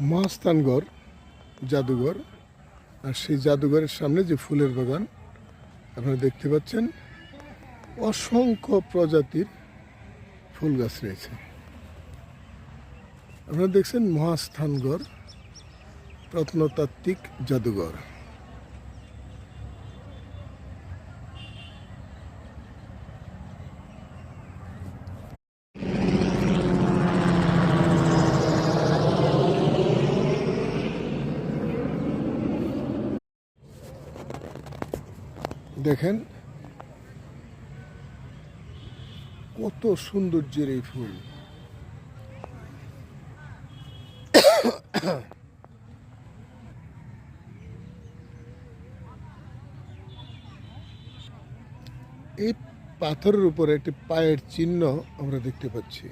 মহাস্থানগড় জাদুঘর। আর সেই জাদুঘরের সামনে যে ফুলের বাগান, আপনারা দেখতে পাচ্ছেন অসংখ্য প্রজাতির ফুল গাছ রয়েছে। আপনারা দেখছেন মহাস্থানগড় প্রত্নতাত্ত্বিক জাদুঘর। দেখেন কত সৌন্দর্যের এই ফুল। এই পাথরের উপরে একটি পায়ের চিহ্ন আমরা দেখতে পাচ্ছি।